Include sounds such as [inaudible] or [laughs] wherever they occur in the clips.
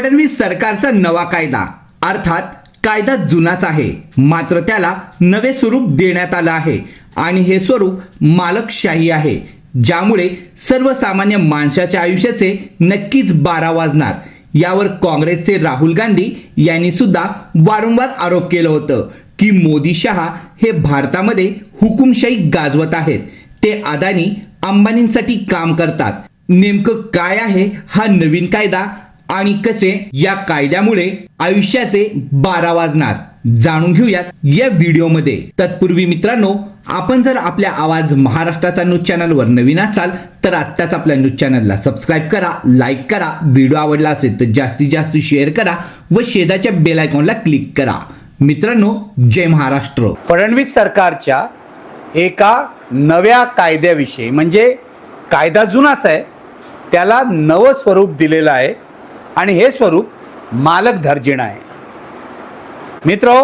फडणवीस सरकारचा नवा कायदा अर्थात कायदा जुनाच आहे. मात्र त्याला नवे स्वरूप देण्यात आलं आहे. आणि हे स्वरूप मालकशाही आहे. ज्यामुळे सर्वसामान्य माणसाच्या आयुष्याचे नक्कीच बारा वाजणार. यावर काँग्रेसचे राहुल गांधी यांनी सुद्धा वारंवार आरोप केलं होतं की मोदी शहा हे भारतामध्ये हुकुमशाही गाजवत आहेत. ते अदानी अंबानींसाठी काम करतात. नेमकं काय आहे हा नवीन कायदा? आणि कसे या कायद्यामुळे आयुष्याचे बारा वाजणार? जाणून घेऊयात या व्हिडिओमध्ये. तत्पूर्वी मित्रांनो आपण जर आपल्या आवाज महाराष्ट्राचा न्यूज चॅनलवर नवीन असाल तर आत्ताच आपल्या न्यूज चॅनलला सबस्क्राईब करा लाईक करा व्हिडिओ आवडला असेल तर जास्तीत जास्त शेअर करा व शेजाच्या बेल आयकॉनला क्लिक करा. मित्रांनो जय महाराष्ट्र. फडणवीस सरकारच्या एका नव्या कायद्याविषयी म्हणजे कायदा जुनाच आहे त्याला नवं स्वरूप दिलेलं आहे. आणि हे स्वरूप मालक दर्जिणं आहे. मित्रो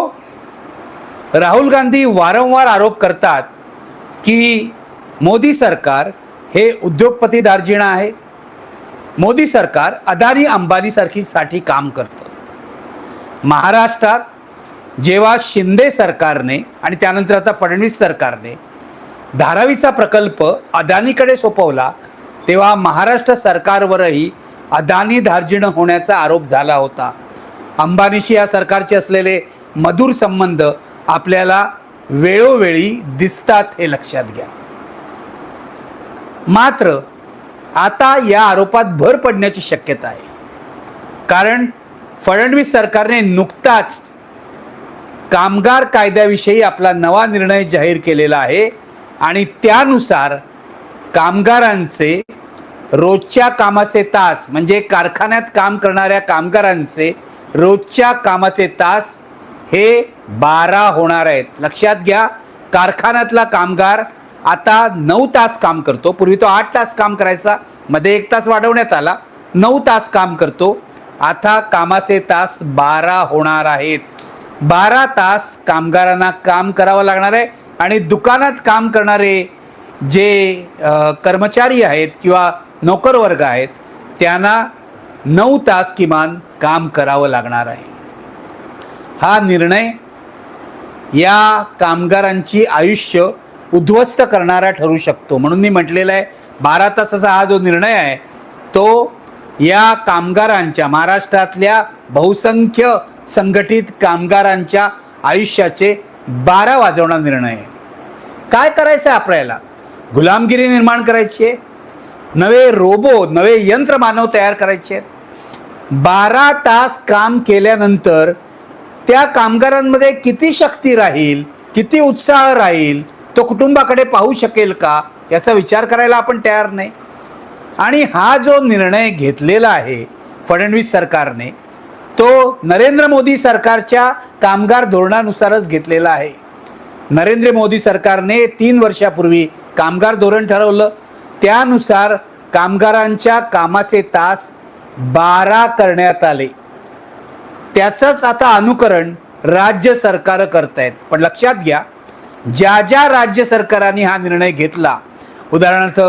राहुल गांधी वारंवार आरोप करतात की मोदी सरकार हे उद्योगपती दार्जिणं आहे. मोदी सरकार अदानी अंबानीसारखी साठी काम करतं. महाराष्ट्रात जेव्हा शिंदे सरकारने आणि त्यानंतर आता फडणवीस सरकारने धारावीचा प्रकल्प अदानीकडे सोपवला तेव्हा महाराष्ट्र सरकारवरही अदानी धार्जिणं होण्याचा आरोप झाला होता. अंबानीशी या सरकारचे असलेले मधुर संबंध आपल्याला वेळोवेळी दिसतात हे लक्षात घ्या. मात्र आता या आरोपात भर पडण्याची शक्यता आहे. कारण फडणवीस सरकारने नुकताच कामगार कायद्याविषयी आपला नवा निर्णय जाहीर केलेला आहे आणि त्यानुसार कामगारांचे रोजच्या कामाचे तास म्हणजे कारखान्यात काम करणाऱ्या कामगारांचे रोजच्या कामाचे तास हे बारा होणार आहेत. लक्षात घ्या कारखान्यातला कामगार आता नऊ तास काम करतो. पूर्वी तो आठ तास काम करायचा मध्ये एक तास वाढवण्यात आला नऊ तास काम करतो. आता कामाचे तास बारा होणार आहेत. बारा तास कामगारांना काम करावं लागणार आहे आणि दुकानात काम करणारे जे कर्मचारी आहेत किंवा नोकरवर्ग आहेत त्यांना नऊ तास किमान काम करावं लागणार आहे. हा निर्णय या कामगारांची आयुष्य उद्ध्वस्त करणारा ठरू शकतो. म्हणून मी म्हटलेलं आहे बारा तासाचा हा जो निर्णय आहे तो या कामगारांच्या महाराष्ट्रातल्या बहुसंख्य संघटित कामगारांच्या आयुष्याचे बारा वाजवणारा निर्णय आहे. काय करायचं आहे आपल्याला? गुलामगिरी निर्माण करायची आहे? नवे रोबो नवे यंत्रमानव तयार करायचे आहेत. बारा तास काम केल्यानंतर त्या कामगारांमध्ये किती शक्ती राहील किती उत्साह राहील तो कुटुंबाकडे पाहू शकेल का याचा विचार करायला आपण तयार नाही. आणि हा जो निर्णय घेतलेला आहे फडणवीस सरकारने तो नरेंद्र मोदी सरकारच्या कामगार धोरणानुसारच घेतलेला आहे. नरेंद्र मोदी सरकारने तीन वर्षापूर्वी कामगार धोरण ठरवलं. त्यानुसार कामगारांच्या कामाचे तास बारा करण्यात आले. त्याचंच आता अनुकरण राज्य सरकार करत आहेत पण लक्षात घ्या ज्या ज्या राज्य सरकारांनी हा निर्णय घेतला उदाहरणार्थ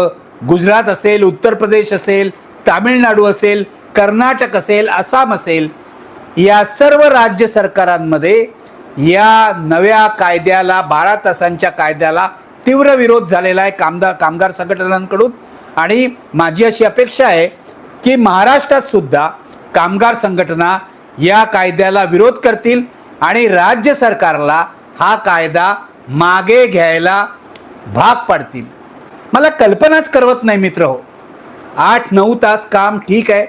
गुजरात असेल उत्तर प्रदेश असेल तामिळनाडू असेल कर्नाटक असेल आसाम असेल या सर्व राज्य सरकारांमध्ये या नव्या कायद्याला बारा तासांच्या कायद्याला तीव्र विरोध झालेला आहे कामदार कामगार संघटनांकडून. आणि माझी अशी अपेक्षा आहे की महाराष्ट्रात सुद्धा कामगार संघटना या कायद्याला विरोध करतील आणि राज्य सरकारला हा कायदा मागे घ्यायला भाग पाडतील. मला कल्पनाच करवत नाही मित्र हो. आठ नऊ तास काम ठीक आहे.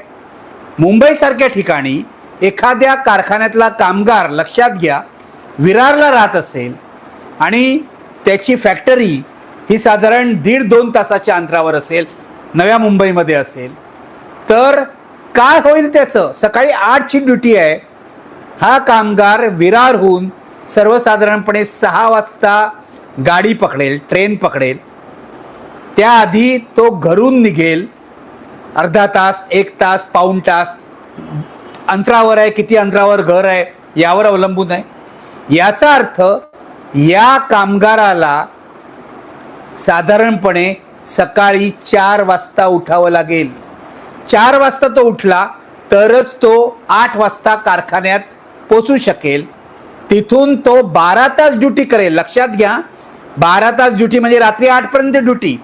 मुंबईसारख्या ठिकाणी एखाद्या कारखान्यातला कामगार लक्षात घ्या विरारला राहत असेल आणि त्याची फॅक्टरी ही साधारण दीड दोन तासाच्या अंतरावर असेल नव्या मुंबईमध्ये असेल. तर काय होईल त्याचं? सकाळी आठची ड्युटी आहे. हा कामगार विरारहून सर्वसाधारणपणे सहा वाजता गाडी पकडेल ट्रेन पकडेल. त्याआधी तो घरून निघेल. अर्धा तास एक तास पाऊण तास. अंतरावर आहे किती अंतरावर घर आहे यावर अवलंबून आहे. याचा अर्थ या कामगाराला साधारणपणे सकाळी चार वाजता उठावं लागेल. चार वाजता तो उठला तरच तो आठ वाजता कारखान्यात पोचू शकेल. तिथून तो बारा तास ड्युटी करेल. लक्षात घ्या बारा तास ड्युटी म्हणजे रात्री आठपर्यंत ड्युटी.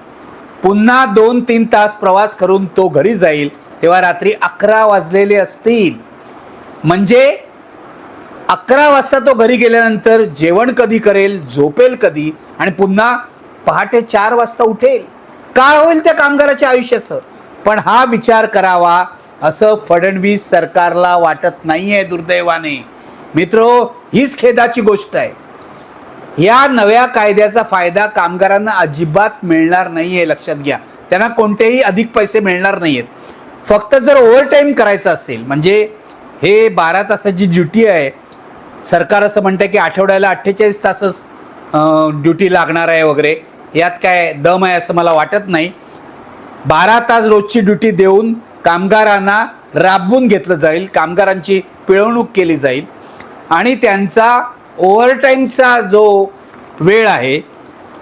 पुन्हा दोन तीन तास प्रवास करून तो घरी जाईल. तेव्हा रात्री अकरा वाजलेले असतील. म्हणजे अकरा वाजता तो घरी गेल्यानंतर जेवण कधी करेल झोपेल कधी आणि पुन्हा पहाटे चार वाजता उठेल. काय होईल त्या कामगाराच्या आयुष्याचं. पण हा विचार करावा असं फडणवीस सरकारला वाटत नाहीये दुर्दैवाने. मित्रो हीच खेदाची गोष्ट आहे. या नव्या कायद्याचा फायदा कामगारांना अजिबात मिळणार नाहीये लक्षात घ्या. त्यांना कोणतेही अधिक पैसे मिळणार नाहीयेत. फक्त जर ओव्हरटाईम करायचं असेल म्हणजे हे बारा तासाची ड्युटी आहे सरकार असं म्हणतं की आठवड्याला अठ्ठेचाळीस तासच ड्युटी लागणार आहे वगैरे. यात काय दम आहे असं मला वाटत नाही. बारा तास रोजची ड्युटी देऊन कामगारांना राबवून घेतलं जाईल कामगारांची पिळवणूक केली जाईल. आणि त्यांचा ओव्हरटाईमचा जो वेळ आहे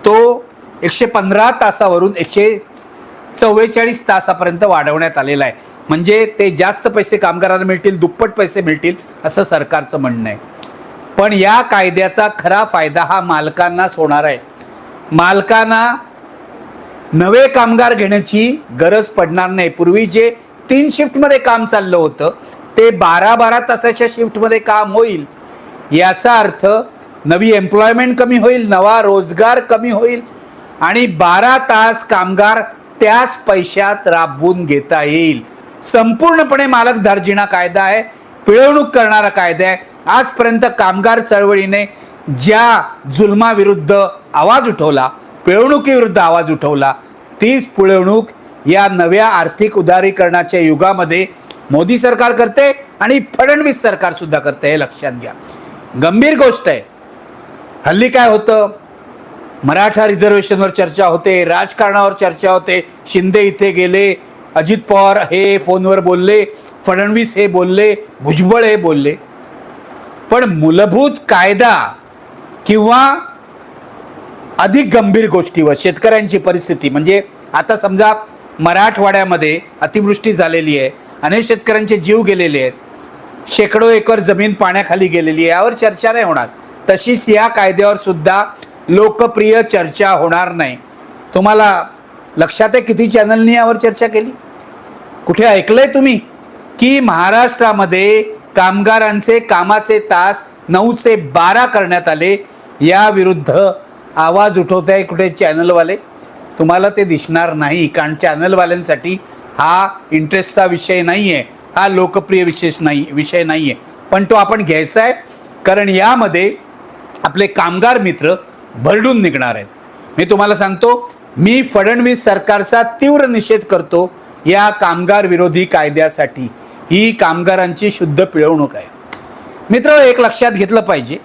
तो एकशे पंधरा तासावरून एकशे चव्वेचाळीस तासापर्यंत वाढवण्यात आलेला आहे. म्हणजे ते जास्त पैसे कामगारांना मिळतील दुप्पट पैसे मिळतील असं सरकारचं म्हणणं आहे. पण या कायद्याचा खरा फायदा हा मालकांनाच होणार आहे. मालकांना नवे कामगार घेण्याची गरज पडणार नाही. पूर्वी जे तीन शिफ्टमध्ये काम चाललं होतं ते बारा बारा तासाच्या शिफ्टमध्ये काम होईल. याचा अर्थ नवी एम्प्लॉयमेंट कमी होईल नवा रोजगार कमी होईल आणि बारा तास कामगार त्याच पैशात राबवून घेता येईल. संपूर्णपणे मालक दार्जिना कायदा आहे पिळवणूक करणारा कायदा आहे. आजपर्यंत कामगार चळवळीने ज्या जुलमाविरुद्ध आवाज उठवला पिळवणुकीविरुद्ध आवाज उठवला तीच पिळवणूक या नव्या आर्थिक उदारीकरणाच्या युगामध्ये मोदी सरकार करते आणि फडणवीस सरकार सुद्धा करते हे लक्षात घ्या. गंभीर गोष्ट आहे. हल्ली काय होतं? मराठा रिझर्वेशनवर चर्चा होते राजकारणावर चर्चा होते. शिंदे इथे गेले अजित पवार हे फोनवर बोलले फडणवीस हे बोलले भुजबळ हे बोलले. पण मूलभूत कायदा किंवा अधिक गंभीर गोष्टीवर शेतकऱ्यांची परिस्थिती म्हणजे आता समजा मराठवाड्यामध्ये अतिवृष्टी झालेली आहे अनेक शेतकऱ्यांचे जीव गेलेले आहेत शेकडो एकर जमीन पाण्याखाली गेलेली आहे यावर चर्चा नाही होणार. तशीच या कायद्यावर सुद्धा लोकप्रिय चर्चा होणार नाही. तुम्हाला लक्षात आहे किती चॅनलनी यावर चर्चा केली? कुठे ऐकलंय तुम्ही की महाराष्ट्रामध्ये कामगारांचे कामाचे तास नऊचे बारा करण्यात आले. या विरुद्ध आवाज उठवत आहे कुठे चॅनलवाले? तुम्हाला ते दिसणार नाही कारण चॅनलवाल्यांसाठी हा इंटरेस्टचा विषय नाही आहे हा लोकप्रिय विशेष नाही विषय नाही आहे पण तो आपण घ्यायचा आहे कारण यामध्ये आपले कामगार मित्र भरडून निघणार आहेत. मी तुम्हाला सांगतो मी फडणवीस सरकारचा तीव्र निषेध करतो या कामगार विरोधी कायद्यासाठी. ही कामगारांची शुद्ध पिळवणूक आहे. मित्र एक लक्षात घेतलं पाहिजे.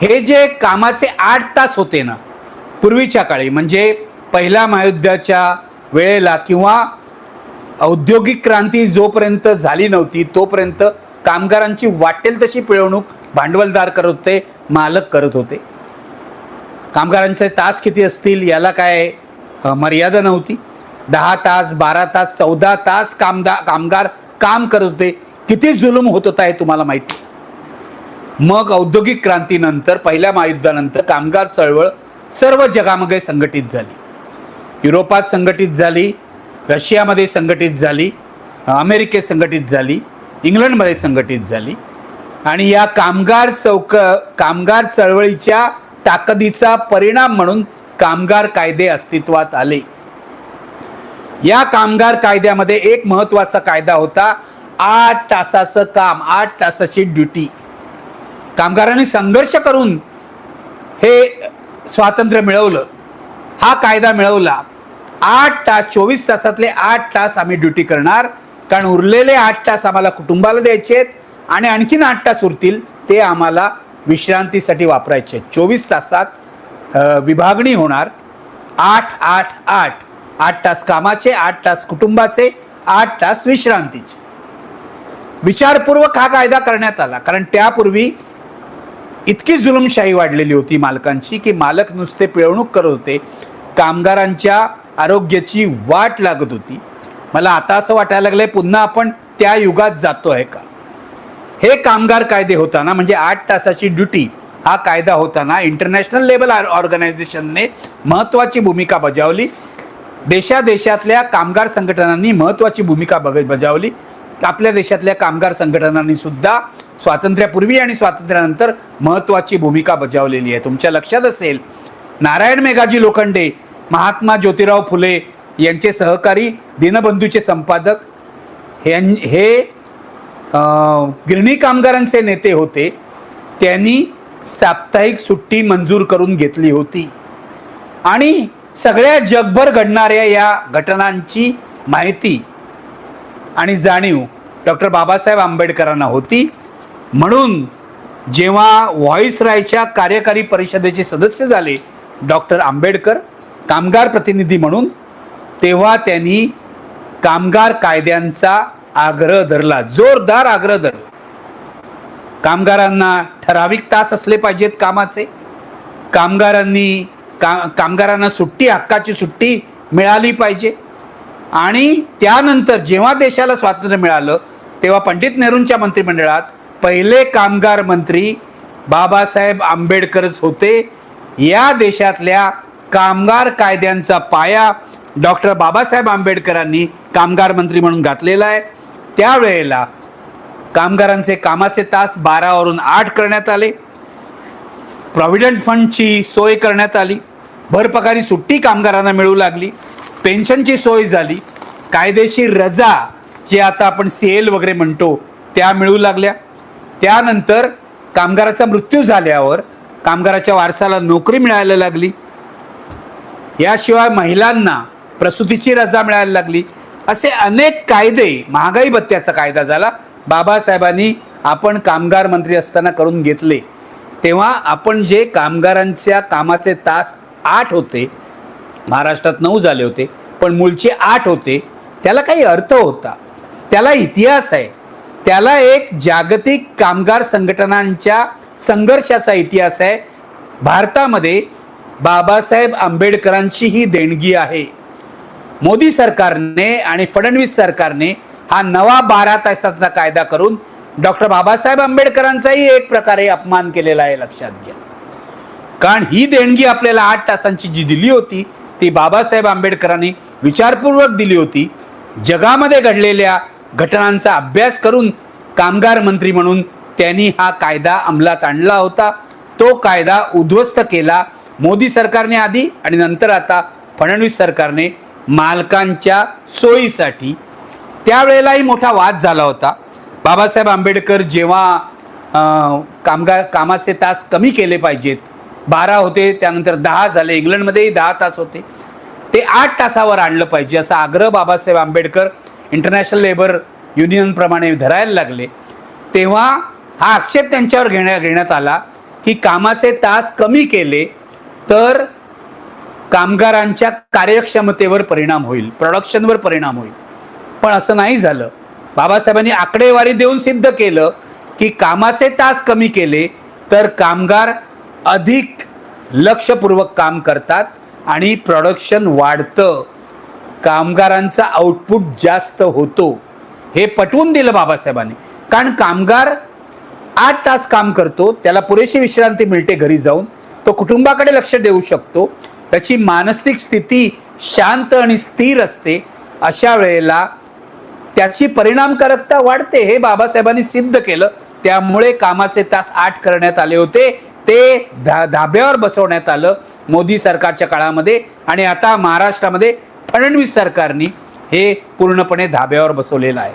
हे जे कामाचे आठ तास होते ना पूर्वीच्या काळी म्हणजे पहिल्या महायुद्धाच्या वेळेला किंवा औद्योगिक क्रांती जोपर्यंत झाली नव्हती तोपर्यंत कामगारांची वाटेल तशी पिळवणूक भांडवलदार करत होते मालक करत होते. कामगारांचे तास किती असतील याला काय मर्यादा नव्हती. दहा तास बारा तास चौदा तास कामदा कामगार काम करत होते. किती जुलूम होत होता हे तुम्हाला माहिती मग औद्योगिक क्रांतीनंतर पहिल्या महायुद्धानंतर कामगार चळवळ सर्व जगामध्ये संघटित झाली. युरोपात संघटित झाली रशियामध्ये संघटित झाली अमेरिकेत संघटित झाली इंग्लंडमध्ये संघटित झाली. आणि या कामगार चौक कामगार चळवळीच्या ताकदीचा परिणाम म्हणून कामगार कायदे अस्तित्वात आले. या कामगार कायद्यामध्ये एक महत्त्वाचा कायदा होता आठ तासाचं काम आठ तासाची ड्युटी. कामगारांनी संघर्ष करून हे स्वातंत्र्य मिळवलं. हा कायदा मिळवला. आठ तास चोवीस तासातले आठ तास आम्ही ड्युटी करणार कारण उरलेले आठ तास आम्हाला कुटुंबाला द्यायचे आहेत आणि आणखीन आठ तास उरतील ते आम्हाला विश्रांतीसाठी वापरायचे आहेत. चोवीस तासात विभागणी होणार. आठ आठ आठ. आठ तास कामाचे आठ तास कुटुंबाचे आठ तास विश्रांतीचे. विचारपूर्वक हा कायदा करण्यात आला कारण त्यापूर्वी इतकी जुलमशाही वाढलेली होती मालकांची की मालक नुसते पिळवणूक करत होते कामगारांच्या आरोग्याची वाट लागत होती. मला आता असं वाटायला लागलंय पुन्हा आपण त्या युगात जातो आहे का? हे कामगार कायदे होताना म्हणजे आठ तासाची ड्युटी हा कायदा होताना इंटरनॅशनल लेवल ऑर्गनायझेशनने महत्त्वाची भूमिका बजावली. देशादेशातल्या कामगार संघटनांनी महत्त्वाची भूमिका बग बजावली. आपल्या देशातल्या कामगार संघटनांनी सुद्धा स्वातंत्र्यापूर्वी आणि स्वातंत्र्यानंतर महत्त्वाची भूमिका बजावलेली आहे. तुमच्या लक्षात असेल नारायण मेघाजी लोखंडे महात्मा ज्योतिराव फुले यांचे सहकारी दिनबंधूचे संपादक हे हे गिरणी कामगारांचे नेते होते. त्यांनी साप्ताहिक सुट्टी मंजूर करून घेतली होती. आणि सगळ्या जगभर घडणाऱ्या या घटनांची माहिती आणि जाणीव डॉक्टर बाबासाहेब आंबेडकरांना होती. म्हणून जेव्हा व्हॉईस रायच्या कार्यकारी परिषदेचे सदस्य झाले डॉक्टर आंबेडकर कामगार प्रतिनिधी म्हणून तेव्हा त्यांनी कामगार कायद्यांचा आग्रह धरला जोरदार आग्रह धरला. कामगारांना ठराविक तास असले पाहिजेत कामाचे. कामगारांनी का कामगारांना सुट्टी हक्काची सुट्टी मिळाली पाहिजे. आणि त्यानंतर जेव्हा देशाला स्वातंत्र्य मिळालं तेव्हा पंडित नेहरूंच्या मंत्रिमंडळात पहिले कामगार मंत्री बाबासाहेब आंबेडकरच होते. या देशातल्या कामगार कायद्यांचा पाया डॉक्टर बाबासाहेब आंबेडकरांनी कामगार मंत्री म्हणून घातलेला आहे. त्यावेळेला कामगारांचे कामाचे तास बारावरून आठ करण्यात आले. प्रॉव्हिडंट फंडची सोय करण्यात आली. भरपगारी सुट्टी कामगारांना मिळू लागली. पेन्शनची सोय झाली. कायदेशीर रजा जे आता आपण सी एल वगैरे म्हणतो त्या मिळू लागल्या. त्यानंतर कामगाराचा मृत्यू झाल्यावर कामगाराच्या वारसाला नोकरी मिळायला लागली. याशिवाय महिलांना प्रसूतीची रजा मिळायला लागली. असे अनेक कायदे महागाई भत्त्याचा कायदा झाला. बाबासाहेबांनी आपण कामगार मंत्री असताना करून घेतले. तेव्हा आपण जे कामगारांच्या कामाचे तास आठ होते. महाराष्ट्रात नऊ झाले होते पण मूळचे आठ होते त्याला काही अर्थ होता. त्याला इतिहास आहे. त्याला एक जागतिक कामगार संघटनांच्या संघर्षाचा इतिहास आहे. भारतामध्ये बाबासाहेब आंबेडकरांची ही देणगी आहे. मोदी सरकारने आणि फडणवीस सरकारने हा नवा बारा तासाचा कायदा करून डॉक्टर बाबासाहेब आंबेडकरांचाही एक प्रकारे अपमान केलेला आहे लक्षात घ्या. कारण ही देणगी आपल्याला आठ तासांची जी दिली होती ती बाबासाहेब आंबेडकरांनी विचारपूर्वक दिली होती. जगामध्ये घडलेल्या घटनांचा अभ्यास करून कामगार मंत्री म्हणून त्यांनी हा कायदा अंमलात आणला होता. तो कायदा उद्ध्वस्त केला मोदी सरकारने आधी आणि नंतर आता फडणवीस सरकारने मालकांच्या सोयीसाठी. त्यावेळेलाही मोठा वाद झाला होता. बाबासाहेब आंबेडकर जेव्हा कामगार कामाचे तास कमी केले पाहिजेत बारा होते त्यानंतर दहा झाले. इंग्लंडमध्येही दहा तास होते. ते आठ तासावर आणलं पाहिजे असा आग्रह बाबासाहेब आंबेडकर इंटरनॅशनल लेबर युनियनप्रमाणे धरायला लागले. तेव्हा हा आक्षेप त्यांच्यावर घेण्या घेण्यात आला की कामाचे तास कमी केले तर कामगारांच्या कार्यक्षमतेवर परिणाम होईल प्रोडक्शनवर परिणाम होईल. पण असं नाही झालं. बाबासाहेबांनी आकडेवारी देऊन सिद्ध केलं की कामाचे तास कमी केले तर कामगार अधिक लक्षपूर्वक काम करतात आणि प्रोडक्शन वाढतं. कामगारांचा आउटपुट जास्त होतो. हे पटवून दिलं बाबासाहेबांनी. कारण कामगार आठ तास काम करतो त्याला पुरेशी विश्रांती मिळते घरी जाऊन. तो कुटुंबाकडे लक्ष देऊ शकतो. त्याची मानसिक स्थिती शांत आणि स्थिर असते. अशा वेळेला त्याची परिणामकारकता वाढते हे बाबासाहेबांनी सिद्ध केलं. त्यामुळे कामाचे तास आठ करण्यात आले होते. ते धा धाब्यावर बसवण्यात आलं मोदी सरकारच्या काळामध्ये. आणि आता महाराष्ट्रामध्ये फडणवीस सरकारने हे पूर्णपणे धाब्यावर बसवलेलं आहे.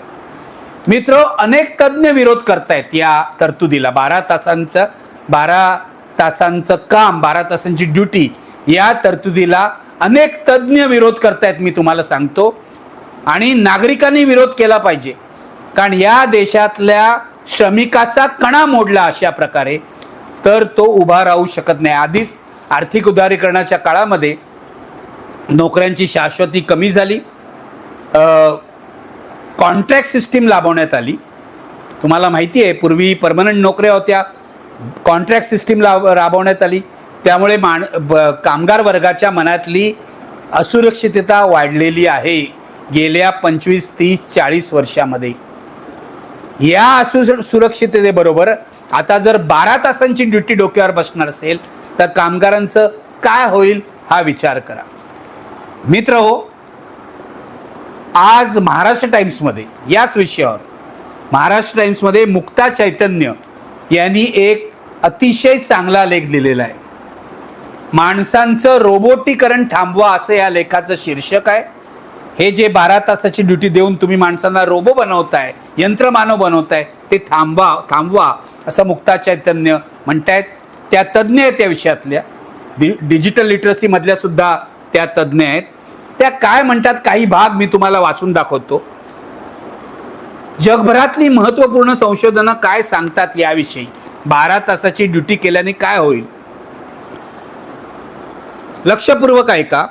मित्र अनेक तज्ज्ञ विरोध करतायत या तरतुदीला. बारा तासांचं बारा तासांचं काम बारा तासांची ड्युटी या तरतुदीला अनेक तज्ज्ञ विरोध करतायत मी तुम्हाला सांगतो. आणि नागरिकांनी विरोध केला पाहिजे. कारण या देशातल्या श्रमिकाचा कणा मोडला अशा प्रकारे तर तो उभा राहू शकत नाही. आधीच आर्थिक उदारीकरणाच्या काळामध्ये नोकऱ्यांची शाश्वती कमी झाली. कॉन्ट्रॅक्ट सिस्टीम लाभवण्यात आली. तुम्हाला माहिती आहे पूर्वी परमनंट नोकऱ्या होत्या. कॉन्ट्रॅक्ट सिस्टीम लाभ राबवण्यात आली. त्यामुळे माण ब- कामगार वर्गाच्या मनातली असुरक्षितता वाढलेली आहे. गेल्या पंचवीस तीस चाळीस वर्षामध्ये. या असु सुरक्षिततेबरोबर आता जर बारा तासांची ड्युटी डोक्यावर बसणार असेल तर कामगारांचं काय होईल हा विचार करा. मित्र हो आज महाराष्ट्र टाइम्समध्ये याच विषयावर महाराष्ट्र टाइम्समध्ये मुक्ता चैतन्य यांनी एक अतिशय चांगला लेख लिहिलेला आहे. माणसांचं रोबोटीकरण थांबवा असं या लेखाचं शीर्षक आहे. हे जे बारा तासाची ड्युटी देऊन तुम्ही माणसांना रोबो बनवताय यंत्रमानव बनवताय ते थांबवा थांबवा. असं मुक्ता चैतन्य म्हणतायत. त्या तज्ज्ञ आहेत त्या विषयातल्या. डि डिजिटल लिटरसीमधल्या सुद्धा त्या तज्ज्ञ आहेत. त्या काय म्हणतात काही भाग मी तुम्हाला वाचून दाखवतो. जगभरातली महत्त्वपूर्ण संशोधनं काय सांगतात याविषयी? बारा तासाची ड्युटी केल्याने काय होईल? लक्षपूर्वक ऐका.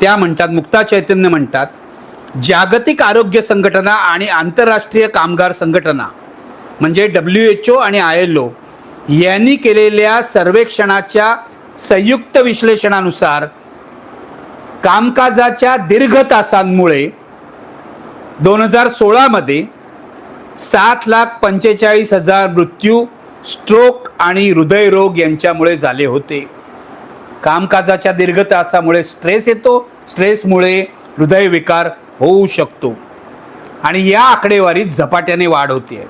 त्या म्हणतात मुक्ता चैतन्य म्हणतात जागतिक आरोग्य संघटना आणि आंतरराष्ट्रीय कामगार संघटना म्हणजे डब्ल्यू एच ओ आणि आय एल ओ यांनी केलेल्या सर्वेक्षणाच्या संयुक्त विश्लेषणानुसार कामकाजाच्या दीर्घ तासांमुळे दोन हजार सोळामध्ये सात लाख पंचेचाळीस हजार मृत्यू स्ट्रोक आणि हृदयरोग यांच्यामुळे झाले होते. कामकाजाच्या दीर्घ तासामुळे स्ट्रेस येतो स्ट्रेसमुळे हृदयविकार होऊ शकतो. आणि या आकडेवारीत झपाट्याने वाढ होते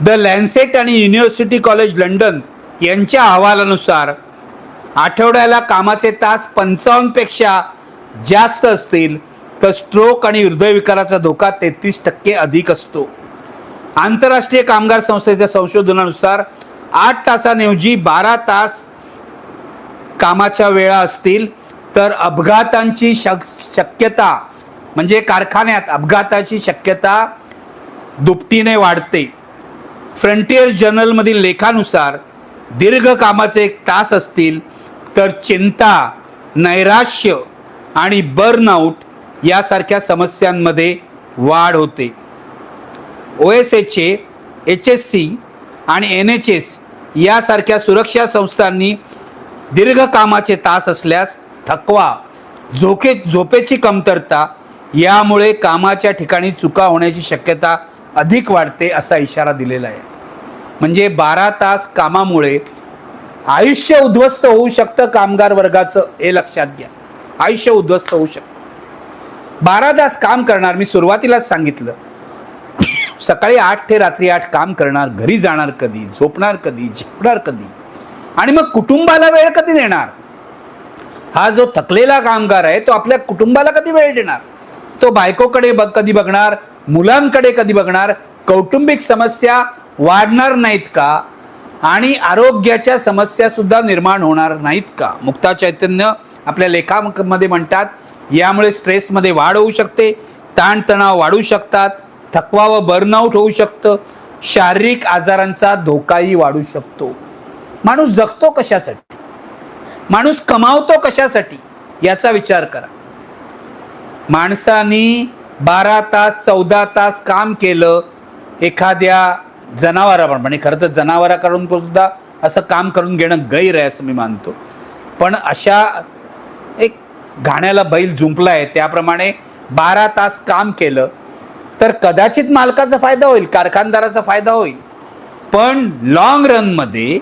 द लॅन्सेट आणि युनिव्हर्सिटी कॉलेज लंडन यांच्या अहवालानुसार आठवड्याला कामाचे तास पंचावन्नपेक्षा जास्त असतील तर स्ट्रोक आणि हृदयविकाराचा धोका तेहतीस टक्के अधिक असतो. आंतरराष्ट्रीय कामगार संस्थेच्या संशोधनानुसार आठ तासांऐवजी बारा तास कामाच्या वेळा असतील तर अपघातांची शक शक्यता म्हणजे कारखान्यात अपघाताची शक्यता दुपटीने वाढते. फ्रंटियर जर्नलमधील लेखानुसार दीर्घ कामाचे एक तास असतील तर चिंता नैराश्य आणि बर्नआउट यासारख्या समस्यांमध्ये वाढ होते. ओ एस एचे एच एस सी आणि एन एच एस यासारख्या सुरक्षा संस्थांनी दीर्घ कामाचे तास असल्यास थकवा झोके झोपेची कमतरता यामुळे कामाच्या ठिकाणी चुका होण्याची शक्यता अधिक वाढते असा इशारा दिलेला आहे. म्हणजे बारा तास कामामुळे आयुष्य उद्ध्वस्त होऊ शकतं कामगार वर्गाचं हे लक्षात घ्या. आयुष्य उद्ध्वस्त होऊ शकतं. बारा तास काम करणार मी सुरुवातीलाच सांगितलं. सकाळी आठ ते रात्री आठ काम करणार घरी जाणार कधी झोपणार कधी झेपणार कधी आणि मग कुटुंबाला वेळ कधी देणार? हा जो थकलेला कामगार आहे तो आपल्या कुटुंबाला कधी वेळ देणार? तो बायकोकडे बघ कधी बघणार? मुलांकडे कधी बघणार? कौटुंबिक समस्या वाढणार नाहीत का? आणि आरोग्याच्या समस्या सुद्धा निर्माण होणार नाहीत का? मुक्ता चैतन्य आपल्या लेखामध्ये म्हणतात यामुळे स्ट्रेसमध्ये वाढ होऊ शकते ताणतणाव वाढू शकतात थकवा व बर्नआउट होऊ शकतं शारीरिक आजारांचा धोकाही वाढू शकतो. माणूस जगतो कशासाठी? माणूस कमावतो कशासाठी? याचा विचार करा. माणसानी बारा तास चौदा तास काम केलं एखाद्या जनावराप्रमाणे. खरं तर जनावराकडून सुद्धा असं काम करून घेणं गैर आहे असं मी मानतो. पण अशा एक घाण्याला बैल जुंपलाय त्याप्रमाणे बारा तास काम केलं तर कदाचित मालकाचा फायदा होईल कारखानदाराचा फायदा होईल. पण लॉंग रनमध्ये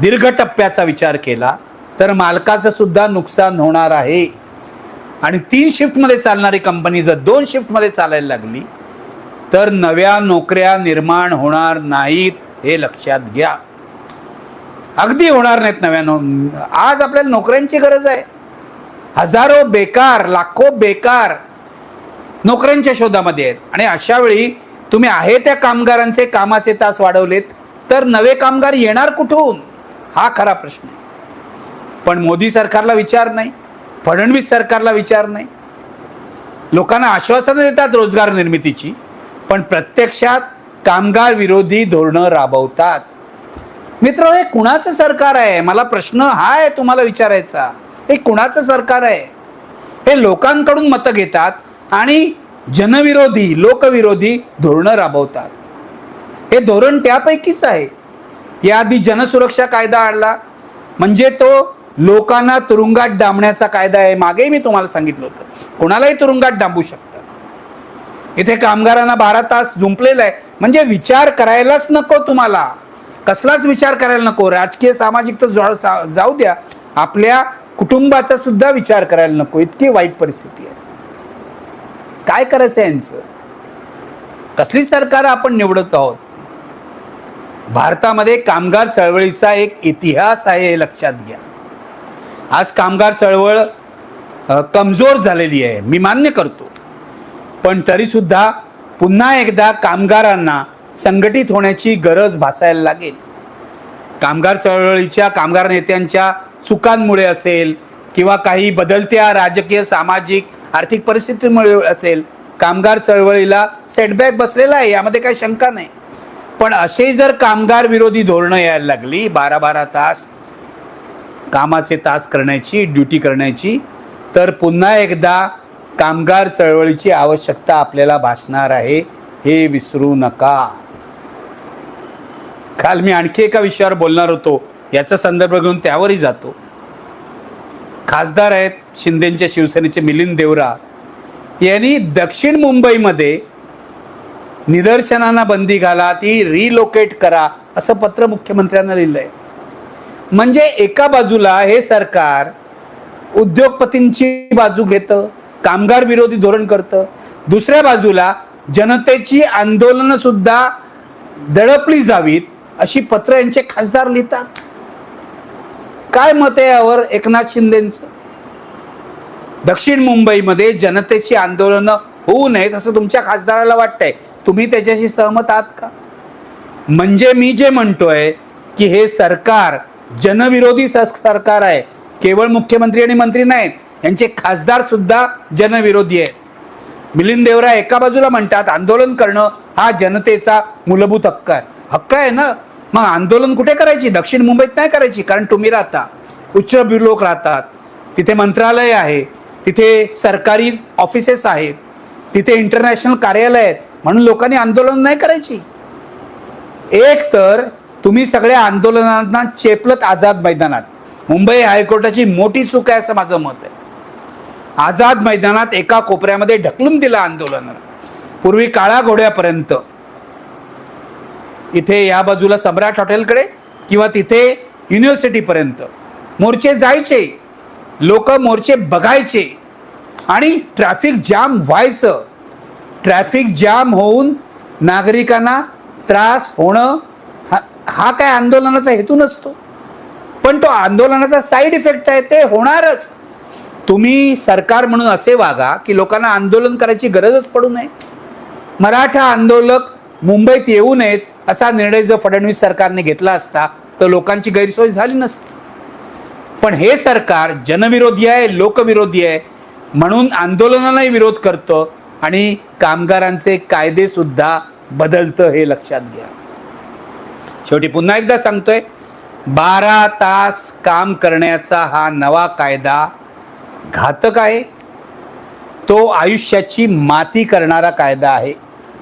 दीर्घ टप्प्याचा विचार केला तर मालकाचं सुद्धा नुकसान होणार आहे. आणि तीन शिफ्टमध्ये चालणारी कंपनी जर दोन शिफ्टमध्ये चालायला लागली तर नव्या नोकऱ्या निर्माण होणार नाहीत हे लक्षात घ्या. अगदी होणार नाहीत नव्या नो आज आपल्याला नोकऱ्यांची गरज आहे. हजारो बेकार लाखो बेकार नोकऱ्यांच्या शोधामध्ये आहेत. आणि अशा वेळी तुम्ही आहे त्या कामगारांचे कामाचे तास वाढवलेत तर नवे कामगार येणार कुठून? हा खरा प्रश्न आहे. पण मोदी सरकारला विचार नाही. फडणवीस सरकारला विचार नाही. लोकांना आश्वासनं देतात रोजगार निर्मितीची पण प्रत्यक्षात कामगार विरोधी धोरणं राबवतात. मित्र हे कुणाचं सरकार आहे? मला प्रश्न हा आहे तुम्हाला विचारायचा. हे कुणाचं सरकार आहे? हे लोकांकडून मतं घेतात आणि जनविरोधी लोकविरोधी धोरणं राबवतात. हे धोरण त्यापैकीच आहे. याआधी जनसुरक्षा कायदा आणला. म्हणजे तो लोकांना तुरुंगात डांबण्याचा कायदा आहे. मागेही मी तुम्हाला सांगितलं होतं. कोणालाही तुरुंगात डांबू शकतात इथे कामगारांना बारा तास झुंपलेलं आहे. म्हणजे विचार करायलाच नको तुम्हाला. कसलाच विचार करायला नको. राजकीय सामाजिक तर जा- जाऊ द्या. आपल्या कुटुंबाचा सुद्धा विचार करायला नको. इतकी वाईट परिस्थिती आहे. काय करायचं यांचं? कसली सरकार आपण निवडत आहोत? भारतामध्ये कामगार चळवळीचा एक इतिहास आहे हे लक्षात घ्या. आज कामगार चळवळ कमजोर झालेली आहे. मी मान्य करतो. पण तरीसुद्धा पुन्हा एकदा कामगारांना संघटित होण्याची गरज भासायला लागेल. कामगार चळवळीच्या कामगार नेत्यांच्या चुकांमुळे असेल किंवा काही बदलत्या राजकीय सामाजिक आर्थिक परिस्थितीमुळे असेल कामगार चळवळीला सेटबॅक बसलेला आहे यामध्ये काही शंका नाही. पण असे जर कामगार विरोधी धोरणं यायला लागली बारा बारा तास कामाचे तास करण्याची ड्युटी करण्याची. तर पुन्हा एकदा कामगार चळवळीची आवश्यकता आपल्याला भासणार आहे. हे विसरू नका. काल मी आणखी एका विषयावर बोलणार होतो. याचा संदर्भ घेऊन त्यावरही जातो. खासदार आहेत शिंदेच्या शिवसेनेचे मिलिंद देवरा. यांनी दक्षिण मुंबईमध्ये निदर्शनांना बंदी घाला ती रिलोकेट करा असं पत्र मुख्यमंत्र्यांना लिहिलं आहे म्हणजे एका बाजूला हे सरकार उद्योगपतींची बाजू घेतं कामगार विरोधी धोरण करतं. दुसऱ्या बाजूला जनतेची आंदोलनं सुद्धा दडपली जावीत अशी पत्र यांचे खासदार लिहितात. काय मत आहे यावर एकनाथ शिंदेचं? दक्षिण मुंबईमध्ये जनतेची आंदोलनं होऊ नयेत असं तुमच्या खासदाराला वाटतंय. तुम्ही त्याच्याशी सहमत आहात का? म्हणजे मी जे म्हणतोय की हे सरकार जनविरोधी सरकार आहे. केवळ मुख्यमंत्री आणि मंत्री नाहीत यांचे खासदार सुद्धा जनविरोधी आहेत. मिलिंद देवरा एका बाजूला म्हणतात आंदोलन करणं हा जनतेचा मूलभूत हक्क आहे. हक्क आहे ना? मग आंदोलन कुठे करायची? दक्षिण मुंबईत नाही करायची कारण तुम्ही राहता. उच्च लोक राहतात. तिथे मंत्रालय आहे. तिथे सरकारी ऑफिसेस आहेत. तिथे इंटरनॅशनल कार्यालय आहेत. म्हणून लोकांनी आंदोलन नाही करायची. एक तर तुम्ही सगळ्या आंदोलनांना चेपलत आझाद मैदानात. मुंबई हायकोर्टाची मोठी चूक आहे असं माझं मत आहे. आझाद मैदानात एका कोपऱ्यामध्ये ढकलून दिलं आंदोलनाला पूर्वी काळा घोड्यापर्यंत. इथे या बाजूला सम्राट हॉटेलकडे किंवा तिथे युनिव्हर्सिटीपर्यंत. मोर्चे जायचे. लोक मोर्चे बघायचे. आणि ट्रॅफिक जाम व्हायचं. ट्रॅफिक जाम होऊन नागरिकांना त्रास होणं हा काय आंदोलनाचा हेतू नसतो. पण तो आंदोलनाचा साईड इफेक्ट आहे ते होणारच. तुम्ही सरकार म्हणून असे वागा की लोकांना आंदोलन करायची गरजच पडू नये. मराठा आंदोलक मुंबईत येऊ नयेत असा निर्णय जर फडणवीस सरकारने घेतला असता तर लोकांची गैरसोय झाली नसती. पण हे सरकार जनविरोधी आहे लोकविरोधी आहे म्हणून आंदोलनालाही विरोध करतं आणि कामगारांचे कायदेसुद्धा बदलतं हे लक्षात घ्या. शेवटी पुन्हा एकदा सांगतोय बारा तास काम करण्याचा हा नवा कायदा घातक आहे. तो आयुष्याची माती करणारा कायदा आहे.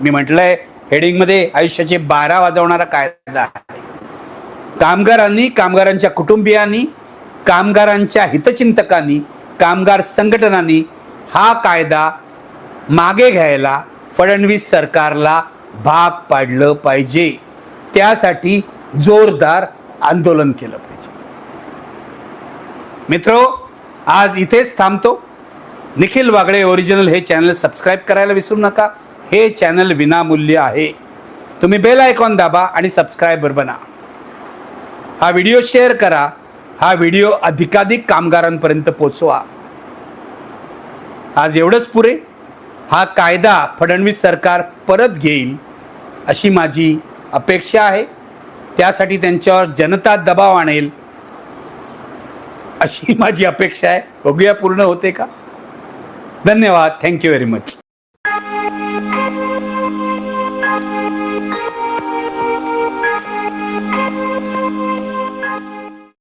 मी म्हटलंय हेडिंगमध्ये आयुष्याचे बारा वाजवणारा कायदा आहे. कामगारांनी कामगारांच्या कुटुंबियांनी कामगारांच्या हितचिंतकांनी कामगार संघटनांनी हा कायदा मागे घ्यायला फडणवीस सरकारला भाग पाडलं पाहिजे. त्यासाठी जोरदार आंदोलन केलं पाहिजे. मित्र आज इथेच थांबतो. निखिल वागळे ओरिजिनल हे चॅनल सबस्क्राईब करायला विसरू नका. हे चॅनल विनामूल्य आहे. तुम्ही बेल आयकॉन दाबा आणि सबस्क्रायबर बना. हा व्हिडिओ शेअर करा. हा व्हिडिओ अधिकाधिक कामगारांपर्यंत पोचवा. आज एवढंच पुरे. हा कायदा फडणवीस सरकार परत घेईल अशी माझी अपेक्षा आहे. त्यासाठी त्यांच्यावर जनता दबाव आणेल. अशी [laughs] माझी अपेक्षा आहे. बघूया पूर्ण होते का? धन्यवाद. Thank you very much